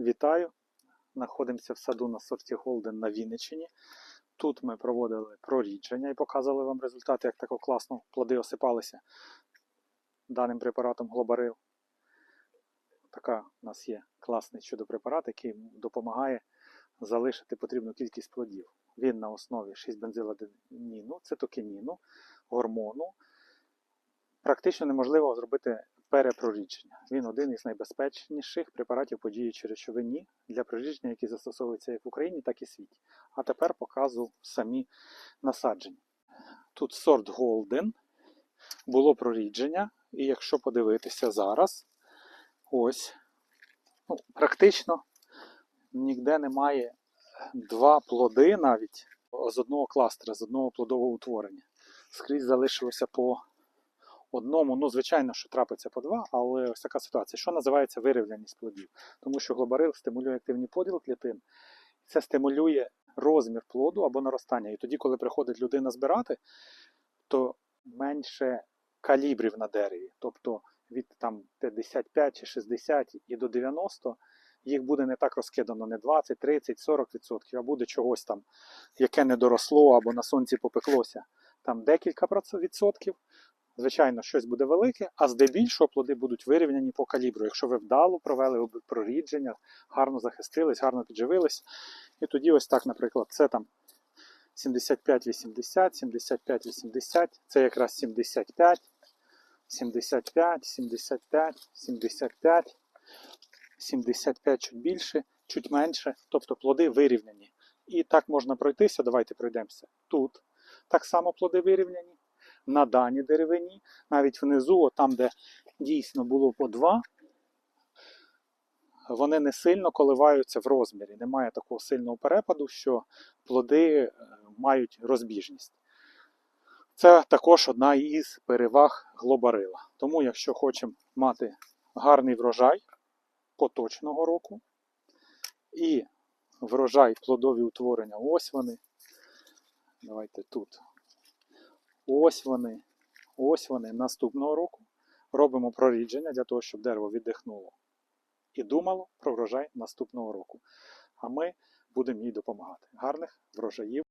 Вітаю! Знаходимося в саду на сорті Голден на Вінниччині. Тут ми проводили прорідження і показували вам результати, як тако класно плоди осипалися даним препаратом Глобарил. Така у нас є класний чудо-препарат, який допомагає залишити потрібну кількість плодів. Він на основі 6-бензиладеніну, цитокініну, гормону. Практично неможливо зробити перепрорідження. Він один із найбезпечніших препаратів по діючій речовині для прорідження, які застосовуються як в Україні, так і світі. А тепер показую самі насадження. Тут сорт Golden, було прорідження, і якщо подивитися зараз, ось, ну, практично ніде немає два плоди навіть з одного кластера, з одного плодового утворення. Скрізь залишилося по одному, ну, звичайно, що трапиться по два, але ось така ситуація. Що називається вирівняність плодів? Тому що глобарил стимулює активний поділ клітин, це стимулює розмір плоду або наростання. І тоді, коли приходить людина збирати, то менше калібрів на дереві. Тобто від там 55 чи 60 і до 90 їх буде не так розкидано, не 20, 30, 40 відсотків, а буде чогось там, яке не доросло або на сонці попеклося. Там декілька відсотків. Звичайно, щось буде велике, а здебільшого плоди будуть вирівняні по калібру. Якщо ви вдало провели прорідження, гарно захистились, гарно підживились. І тоді ось так, наприклад, це там 75-80, 75-80, це якраз 75, 75, 75, 75, 75 чуть більше, чуть менше, тобто плоди вирівняні. І так можна пройтися, давайте пройдемося. Тут так само плоди вирівняні, на даній деревині, навіть внизу, там, де дійсно було по два, вони не сильно коливаються в розмірі. Немає такого сильного перепаду, що плоди е, мають розбіжність. Це також одна із переваг глобарила. Тому, якщо хочемо мати гарний врожай поточного року і врожай плодові утворення, ось вони. Давайте тут. Ось вони. Ось вони наступного року. Робимо прорідження для того, щоб дерево віддихнуло і думало про врожай наступного року. А ми будемо їй допомагати. Гарних врожаїв!